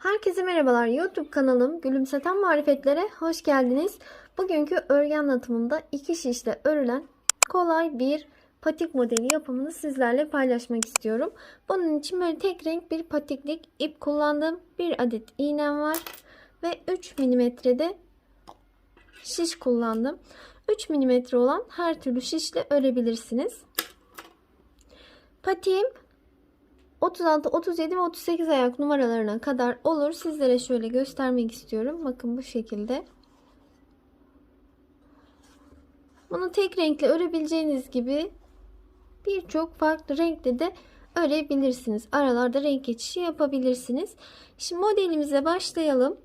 Herkese merhabalar. YouTube kanalım Gülümseten Marifetlere hoş geldiniz. Bugünkü örgü anlatımında iki şişle örülen kolay bir patik modeli yapımını sizlerle paylaşmak istiyorum. Bunun için böyle tek renk bir patiklik ip kullandım. Bir adet iğnem var ve 3 milimetrede şiş kullandım. 3 milimetre olan her türlü şişle örebilirsiniz. Patiğim 36, 37 ve 38 ayak numaralarına kadar olur. Sizlere şöyle göstermek istiyorum. Bakın bu şekilde. Bunu tek renkle örebileceğiniz gibi birçok farklı renkte de örebilirsiniz. Aralarda renk geçişi yapabilirsiniz. Şimdi modelimize başlayalım.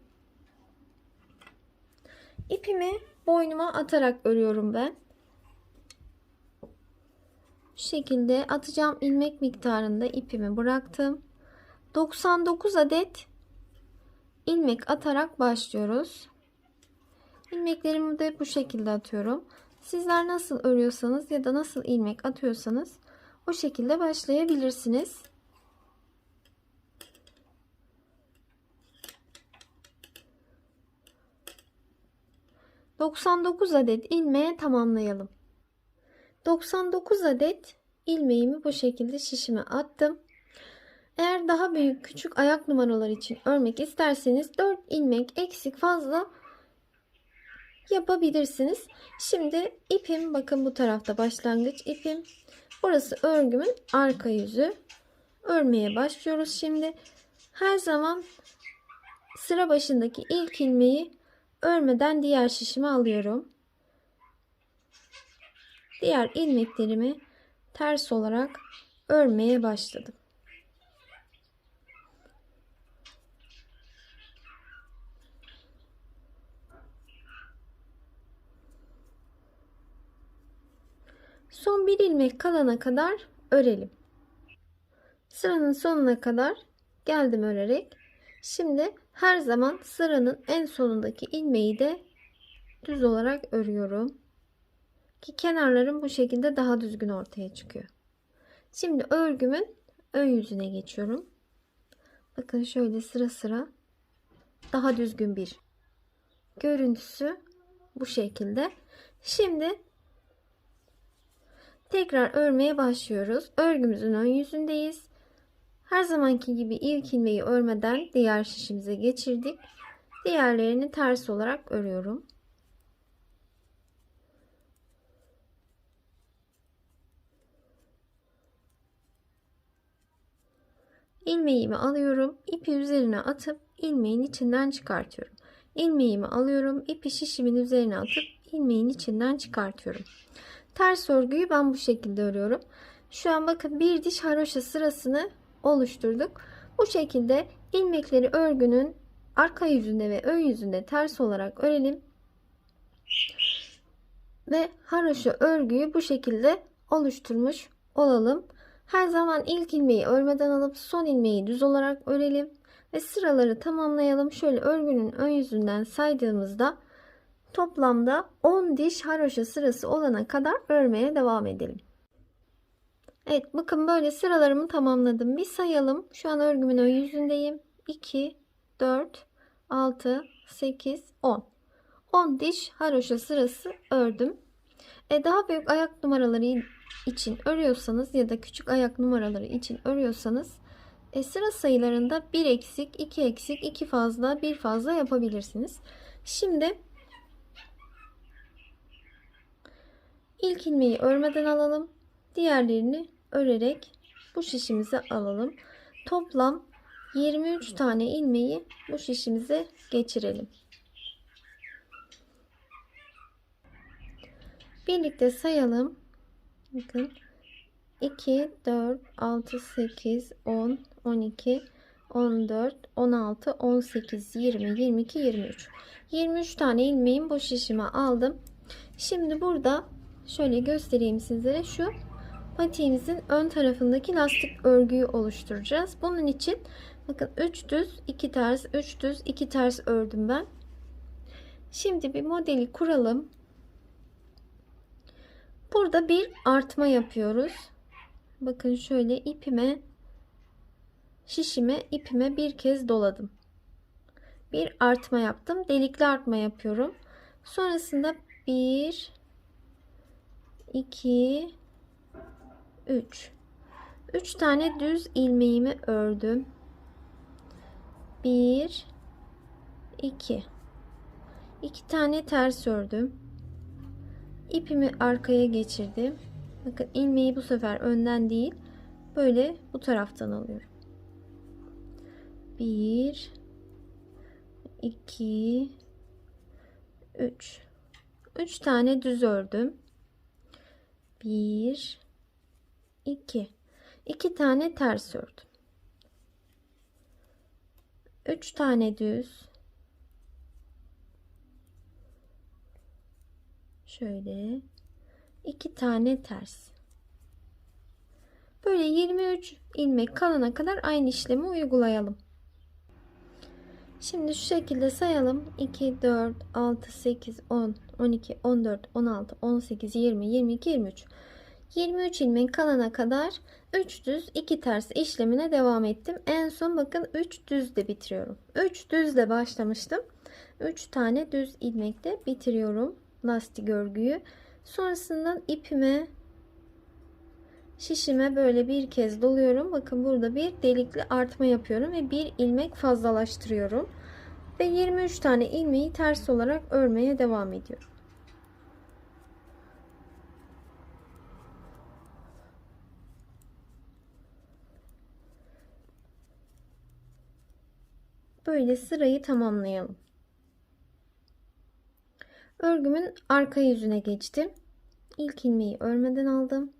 İpimi boynuma atarak örüyorum ben. Bu şekilde atacağım ilmek miktarında ipimi bıraktım. 99 adet ilmek atarak başlıyoruz. İlmeklerimi de bu şekilde atıyorum. Sizler nasıl örüyorsanız ya da nasıl ilmek atıyorsanız o şekilde başlayabilirsiniz. ...99 adet ilmeğe tamamlayalım. 99 adet ilmeğimi bu şekilde şişime attım. Eğer daha büyük küçük ayak numaraları için örmek isterseniz 4 ilmek eksik fazla yapabilirsiniz. Şimdi ipim bakın bu tarafta başlangıç ipim. Burası örgümün arka yüzü. Örmeye başlıyoruz şimdi. Her zaman sıra başındaki ilk ilmeği örmeden diğer şişime alıyorum diğer ilmeklerimi ters olarak örmeye başladım. Son bir ilmek kalana kadar örelim. Sıranın sonuna kadar geldim örerek. Şimdi her zaman sıranın en sonundaki ilmeği de düz olarak örüyorum ki kenarlarım bu şekilde daha düzgün ortaya çıkıyor. Şimdi örgümün ön yüzüne geçiyorum. Bakın şöyle sıra sıra daha düzgün bir görüntüsü bu şekilde. Şimdi tekrar örmeye başlıyoruz. Örgümüzün ön yüzündeyiz. Her zamanki gibi ilk ilmeği örmeden diğer şişimize geçirdik. Diğerlerini ters olarak örüyorum. İlmeğimi alıyorum. ipi üzerine atıp ilmeğin içinden çıkartıyorum. İlmeğimi alıyorum. ipi şişimin üzerine atıp ilmeğin içinden çıkartıyorum. Ters örgüyü ben bu şekilde örüyorum. Şu an bakın bir diş haroşa sırasını oluşturduk. Bu şekilde ilmekleri örgünün arka yüzünde ve ön yüzünde ters olarak örelim. Ve haroşa örgüyü bu şekilde oluşturmuş olalım. Her zaman ilk ilmeği örmeden alıp son ilmeği düz olarak örelim ve sıraları tamamlayalım. Şöyle örgünün ön yüzünden saydığımızda toplamda 10 diş haroşa sırası olana kadar örmeye devam edelim. Evet bakın böyle sıralarımı tamamladım. Bir sayalım. Şu an örgümün ön yüzündeyim. 2, 4, 6, 8, 10. 10 diş haroşa sırası ördüm. E daha büyük ayak numaraları için örüyorsanız ya da küçük ayak numaraları için örüyorsanız e, sıra sayılarında bir eksik, iki eksik, iki fazla, bir fazla yapabilirsiniz. Şimdi ilk ilmeği örmeden alalım. Diğerlerini örerek bu şişimize alalım. Toplam 23 tane ilmeği bu şişimize geçirelim. Birlikte sayalım. Bakın 2, 4, 6, 8, 10, 12, 14, 16, 18, 20, 22, 23. 23 tane ilmeğin bu şişime aldım. Şimdi burada şöyle göstereyim sizlere şu patiğimizin ön tarafındaki lastik örgüyü oluşturacağız. Bunun için bakın 3 düz 2 ters 3 düz 2 ters ördüm ben. Şimdi bir modeli kuralım. Burada bir artma yapıyoruz. Bakın şöyle ipime şişime ipime bir kez doladım. bir artma yaptım. Delikli artma yapıyorum. Sonrasında 1 2 3 3 tane düz ilmeğimi ördüm. 1 2 2 tane ters ördüm. İpimi arkaya geçirdim. Bakın ilmeği bu sefer önden değil, böyle bu taraftan alıyorum. 1 2 3 3 tane düz ördüm. 1 2 2 tane ters ördüm. 3 tane düz. Şöyle 2 tane ters. Böyle 23 ilmek kalana kadar aynı işlemi uygulayalım. Şimdi şu şekilde sayalım. 2, 4, 6, 8, 10, 12, 14, 16, 18, 20, 22, 23. 23 ilmek kalana kadar 3 düz 2 ters işlemine devam ettim. En son bakın 3 düzle bitiriyorum. 3 düzle başlamıştım. 3 tane düz ilmekle bitiriyorum lastik örgüyü. Sonrasında ipime şişime böyle bir kez doluyorum. Bakın burada bir delikli artma yapıyorum ve bir ilmek fazlalaştırıyorum. Ve 23 tane ilmeği ters olarak örmeye devam ediyorum. Böyle sırayı tamamlayalım. Örgümün arka yüzüne geçtim. İlk ilmeği örmeden aldım.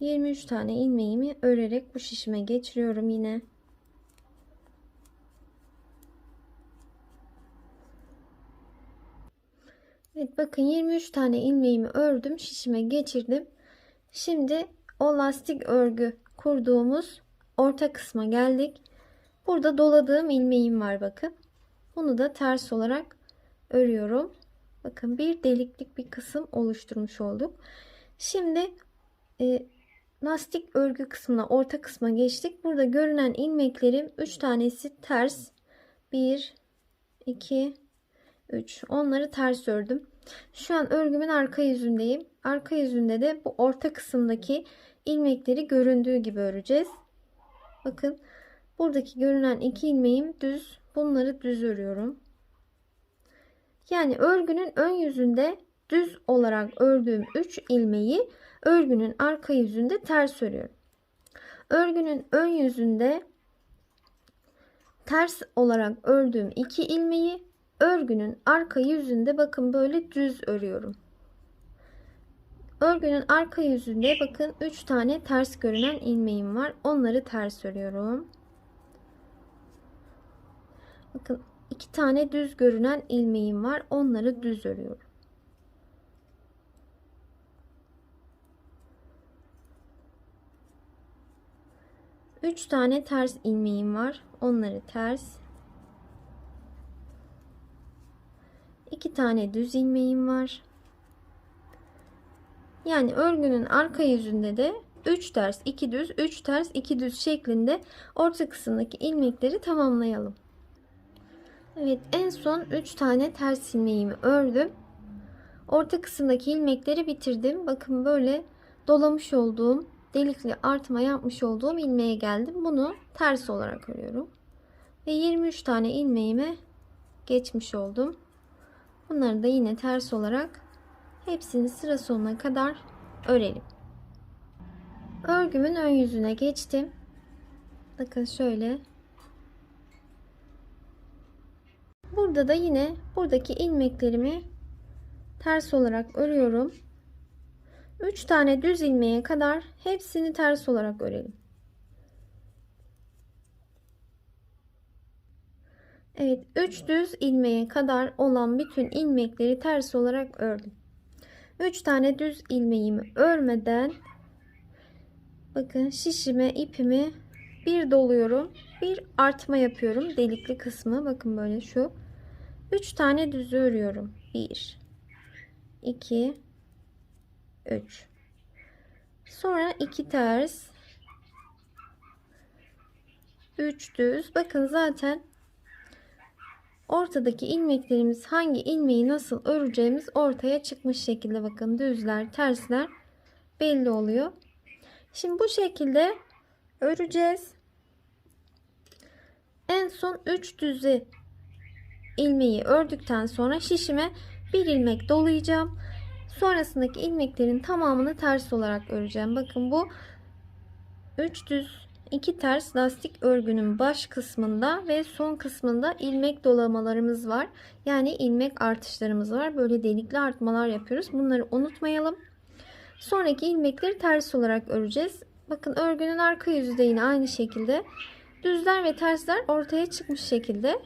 23 tane ilmeğimi örerek bu şişime geçiriyorum yine. Evet bakın 23 tane ilmeğimi ördüm şişime geçirdim. Şimdi o lastik örgü kurduğumuz orta kısma geldik. Burada doladığım ilmeğim var bakın. Bunu da ters olarak örüyorum. Bakın bir deliklik bir kısım oluşturmuş olduk. Şimdi e, lastik örgü kısmına orta kısma geçtik. Burada görünen ilmeklerim 3 tanesi ters. 1 2 3 onları ters ördüm. Şu an örgümün arka yüzündeyim. Arka yüzünde de bu orta kısımdaki ilmekleri göründüğü gibi öreceğiz. Bakın buradaki görünen iki ilmeğim düz. Bunları düz örüyorum. Yani örgünün ön yüzünde düz olarak ördüğüm 3 ilmeği örgünün arka yüzünde ters örüyorum. Örgünün ön yüzünde ters olarak ördüğüm 2 ilmeği örgünün arka yüzünde bakın böyle düz örüyorum. Örgünün arka yüzünde bakın 3 tane ters görünen ilmeğim var. Onları ters örüyorum. Bakın iki tane düz görünen ilmeğim var. Onları düz örüyorum. Üç tane ters ilmeğim var. Onları ters. iki tane düz ilmeğim var. Yani örgünün arka yüzünde de 3 ters 2 düz 3 ters 2 düz şeklinde orta kısımdaki ilmekleri tamamlayalım. Evet en son 3 tane ters ilmeğimi ördüm. Orta kısımdaki ilmekleri bitirdim. Bakın böyle dolamış olduğum delikli artma yapmış olduğum ilmeğe geldim. Bunu ters olarak örüyorum. Ve 23 tane ilmeğime geçmiş oldum. Bunları da yine ters olarak hepsini sıra sonuna kadar örelim. Örgümün ön yüzüne geçtim. Bakın şöyle Burada da yine buradaki ilmeklerimi ters olarak örüyorum. 3 tane düz ilmeğe kadar hepsini ters olarak örelim. Evet 3 düz ilmeğe kadar olan bütün ilmekleri ters olarak ördüm. 3 tane düz ilmeğimi örmeden bakın şişime ipimi bir doluyorum. Bir artma yapıyorum. Delikli kısmı bakın böyle şu. 3 tane düz örüyorum. 1 2 3 Sonra 2 ters 3 düz. Bakın zaten ortadaki ilmeklerimiz hangi ilmeği nasıl öreceğimiz ortaya çıkmış şekilde bakın düzler, tersler belli oluyor. Şimdi bu şekilde öreceğiz. En son 3 düzü ilmeği ördükten sonra şişime bir ilmek dolayacağım. Sonrasındaki ilmeklerin tamamını ters olarak öreceğim. Bakın bu 3 düz 2 ters lastik örgünün baş kısmında ve son kısmında ilmek dolamalarımız var. Yani ilmek artışlarımız var. Böyle delikli artmalar yapıyoruz. Bunları unutmayalım. Sonraki ilmekleri ters olarak öreceğiz. Bakın örgünün arka yüzü de yine aynı şekilde. Düzler ve tersler ortaya çıkmış şekilde.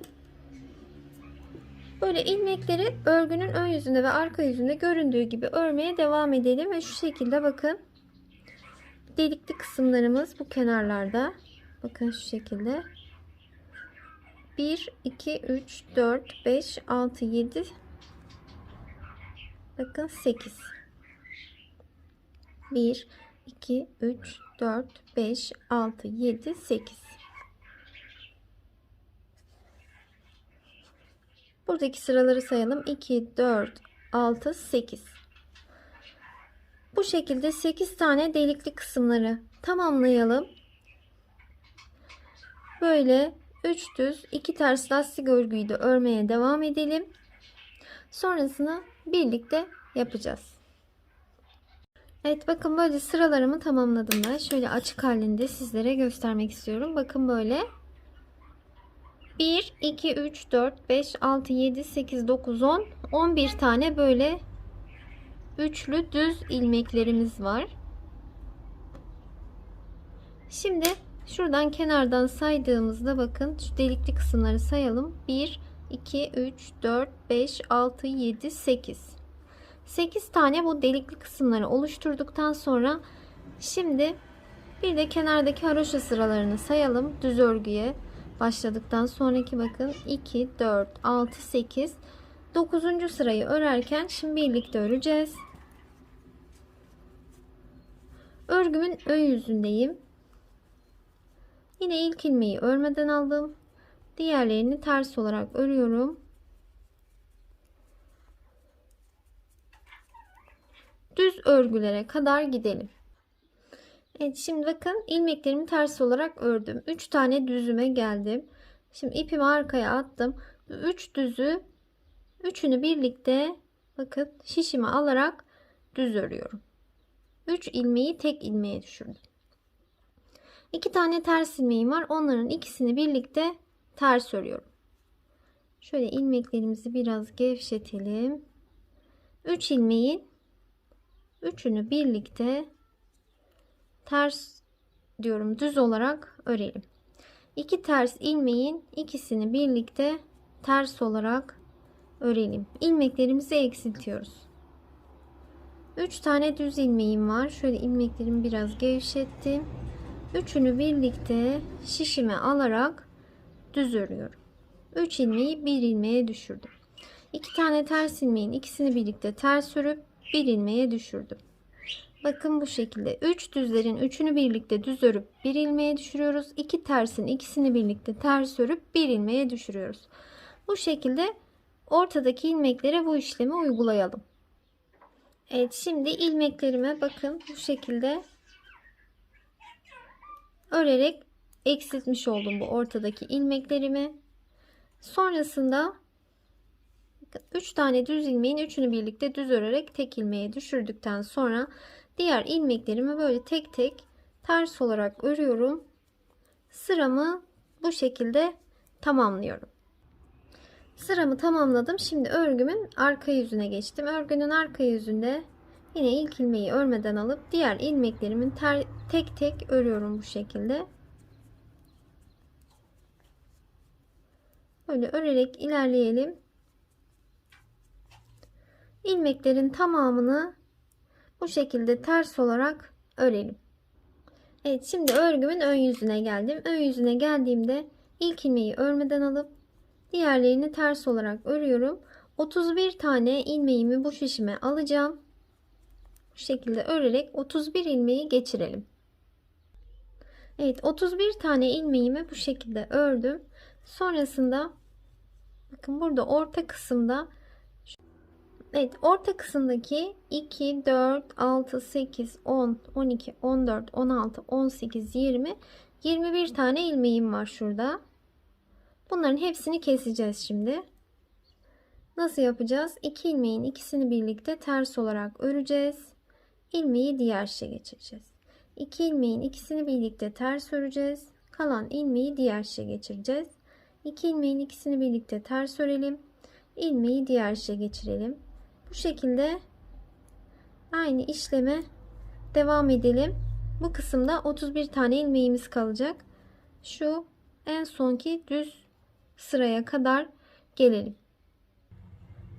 Böyle ilmekleri örgünün ön yüzünde ve arka yüzünde göründüğü gibi örmeye devam edelim ve şu şekilde bakın delikli kısımlarımız bu kenarlarda. Bakın şu şekilde. 1 2 3 4 5 6 7 Bakın 8 1 2 3 4 5 6 7 8 Buradaki sıraları sayalım. 2 4 6 8 Bu şekilde 8 tane delikli kısımları tamamlayalım. Böyle 3 düz 2 ters lastik örgüyü de örmeye devam edelim. Sonrasını birlikte yapacağız. Evet bakın böyle sıralarımı tamamladım ben. Şöyle açık halinde sizlere göstermek istiyorum. Bakın böyle 1, 2, 3, 4, 5, 6, 7, 8, 9, 10, 11 tane böyle üçlü düz ilmeklerimiz var. Şimdi şuradan kenardan saydığımızda bakın şu delikli kısımları sayalım. 1, 2, 3, 4, 5, 6, 7, 8. 8 tane bu delikli kısımları oluşturduktan sonra şimdi bir de kenardaki haroşa sıralarını sayalım düz örgüye başladıktan sonraki bakın 2 4 6 8 9. sırayı örerken şimdi birlikte öreceğiz. Örgümün ön yüzündeyim. Yine ilk ilmeği örmeden aldım. Diğerlerini ters olarak örüyorum. Düz örgülere kadar gidelim. Evet şimdi bakın ilmeklerimi ters olarak ördüm. 3 tane düzüme geldim. Şimdi ipimi arkaya attım. 3 düzü üçünü birlikte bakın şişime alarak düz örüyorum. 3 ilmeği tek ilmeğe düşürdüm. 2 tane ters ilmeğim var. Onların ikisini birlikte ters örüyorum. Şöyle ilmeklerimizi biraz gevşetelim. 3 ilmeğin üçünü birlikte ters diyorum düz olarak örelim. İki ters ilmeğin ikisini birlikte ters olarak örelim. İlmeklerimizi eksiltiyoruz. 3 tane düz ilmeğim var. Şöyle ilmeklerimi biraz gevşettim. Üçünü birlikte şişime alarak düz örüyorum. 3 ilmeği bir ilmeğe düşürdüm. 2 tane ters ilmeğin ikisini birlikte ters örüp bir ilmeğe düşürdüm. Bakın bu şekilde 3 düzlerin üçünü birlikte düz örüp bir ilmeğe düşürüyoruz. 2 tersin ikisini birlikte ters örüp bir ilmeğe düşürüyoruz. Bu şekilde ortadaki ilmeklere bu işlemi uygulayalım. Evet şimdi ilmeklerime bakın bu şekilde örerek eksiltmiş oldum bu ortadaki ilmeklerimi. Sonrasında 3 tane düz ilmeğin üçünü birlikte düz örerek tek ilmeğe düşürdükten sonra diğer ilmeklerimi böyle tek tek ters olarak örüyorum. Sıramı bu şekilde tamamlıyorum. Sıramı tamamladım. Şimdi örgümün arka yüzüne geçtim. Örgünün arka yüzünde yine ilk ilmeği örmeden alıp diğer ilmeklerimin tek tek örüyorum bu şekilde. Böyle örerek ilerleyelim. İlmeklerin tamamını bu şekilde ters olarak örelim. Evet şimdi örgümün ön yüzüne geldim. Ön yüzüne geldiğimde ilk ilmeği örmeden alıp diğerlerini ters olarak örüyorum. 31 tane ilmeğimi bu şişime alacağım. Bu şekilde örerek 31 ilmeği geçirelim. Evet 31 tane ilmeğimi bu şekilde ördüm. Sonrasında bakın burada orta kısımda Evet orta kısımdaki 2, 4, 6, 8, 10, 12, 14, 16, 18, 20, 21 tane ilmeğim var şurada. Bunların hepsini keseceğiz şimdi. Nasıl yapacağız? 2 ilmeğin ikisini birlikte ters olarak öreceğiz. İlmeği diğer şişe geçireceğiz. 2 ilmeğin ikisini birlikte ters öreceğiz. Kalan ilmeği diğer şişe geçireceğiz. 2 ilmeğin ikisini birlikte ters örelim. İlmeği diğer şişe geçirelim. Bu şekilde aynı işleme devam edelim. Bu kısımda 31 tane ilmeğimiz kalacak. Şu en sonki düz sıraya kadar gelelim.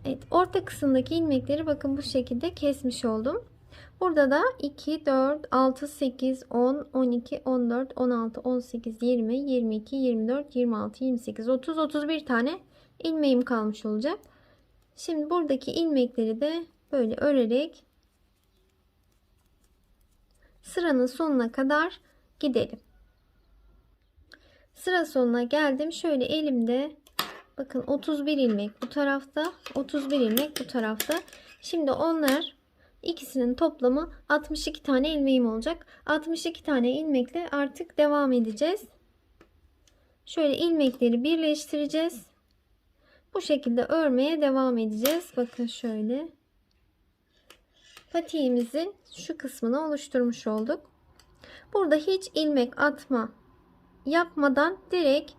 Evet, orta kısımdaki ilmekleri bakın bu şekilde kesmiş oldum. Burada da 2, 4, 6, 8, 10, 12, 14, 16, 18, 20, 22, 24, 26, 28, 30, 31 tane ilmeğim kalmış olacak. Şimdi buradaki ilmekleri de böyle örerek sıranın sonuna kadar gidelim. Sıra sonuna geldim. Şöyle elimde bakın 31 ilmek bu tarafta, 31 ilmek bu tarafta. Şimdi onlar ikisinin toplamı 62 tane ilmeğim olacak. 62 tane ilmekle artık devam edeceğiz. Şöyle ilmekleri birleştireceğiz. Bu şekilde örmeye devam edeceğiz. Bakın şöyle. Patiğimizin şu kısmını oluşturmuş olduk. Burada hiç ilmek atma yapmadan direkt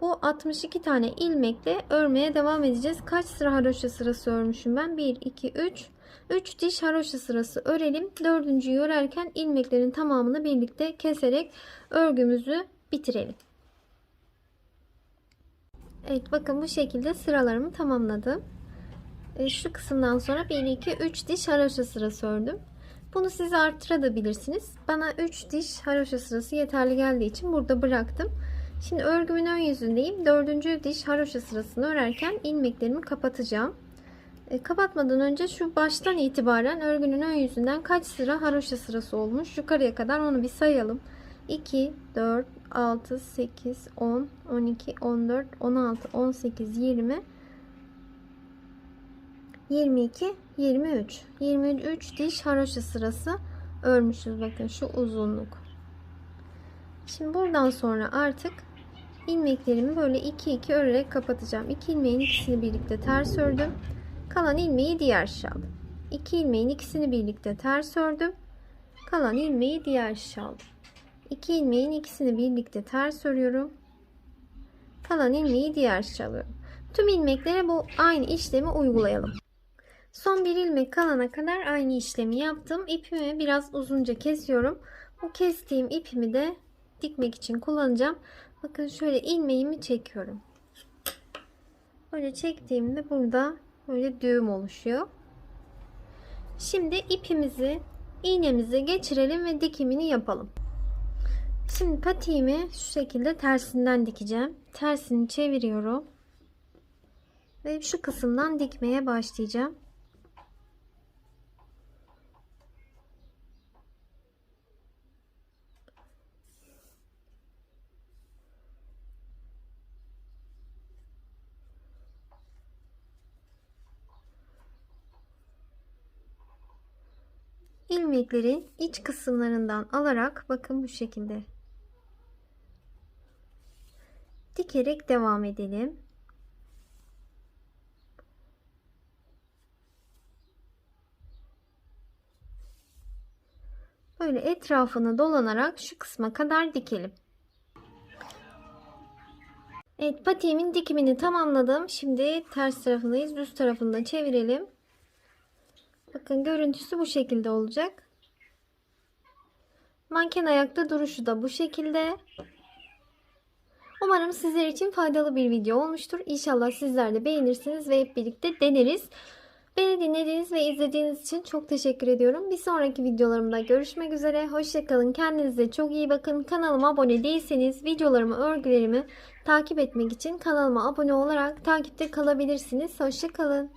bu 62 tane ilmekle örmeye devam edeceğiz. Kaç sıra haroşa sırası örmüşüm ben? 1, 2, 3. 3 diş haroşa sırası örelim. Dördüncüyü örerken ilmeklerin tamamını birlikte keserek örgümüzü bitirelim. Evet bakın bu şekilde sıralarımı tamamladım. E, şu kısımdan sonra 1, 2, 3 diş haroşa sırası ördüm. Bunu siz artırabilirsiniz. Bana 3 diş haroşa sırası yeterli geldiği için burada bıraktım. Şimdi örgümün ön yüzündeyim. Dördüncü diş haroşa sırasını örerken ilmeklerimi kapatacağım. E, kapatmadan önce şu baştan itibaren örgünün ön yüzünden kaç sıra haroşa sırası olmuş yukarıya kadar onu bir sayalım. 2, 4, 6, 8, 10, 12, 14, 16, 18, 20, 22, 23. 23 diş haroşa sırası örmüşüz. Bakın şu uzunluk. Şimdi buradan sonra artık ilmeklerimi böyle 2 2 örerek kapatacağım. 2 ilmeğin ikisini birlikte ters ördüm. Kalan ilmeği diğer şişe aldım. 2 ilmeğin ikisini birlikte ters ördüm. Kalan ilmeği diğer şişe aldım. 2 ilmeğin ikisini birlikte ters örüyorum. Kalan ilmeği diğer şişe alıyorum. Tüm ilmeklere bu aynı işlemi uygulayalım. Son bir ilmek kalana kadar aynı işlemi yaptım. İpimi biraz uzunca kesiyorum. Bu kestiğim ipimi de dikmek için kullanacağım. Bakın şöyle ilmeğimi çekiyorum. Böyle çektiğimde burada böyle düğüm oluşuyor. Şimdi ipimizi iğnemizi geçirelim ve dikimini yapalım. Şimdi patiğimi şu şekilde tersinden dikeceğim. Tersini çeviriyorum. Ve şu kısımdan dikmeye başlayacağım. ilmeklerin iç kısımlarından alarak bakın bu şekilde dikerek devam edelim. Böyle etrafını dolanarak şu kısma kadar dikelim. Evet patiğimin dikimini tamamladım. Şimdi ters tarafındayız. Düz tarafını da çevirelim. Bakın görüntüsü bu şekilde olacak. Manken ayakta duruşu da bu şekilde. Umarım sizler için faydalı bir video olmuştur. İnşallah sizler de beğenirsiniz ve hep birlikte deneriz. Beni dinlediğiniz ve izlediğiniz için çok teşekkür ediyorum. Bir sonraki videolarımda görüşmek üzere. Hoşçakalın. Kendinize çok iyi bakın. Kanalıma abone değilseniz videolarımı, örgülerimi takip etmek için kanalıma abone olarak takipte kalabilirsiniz. Hoşçakalın.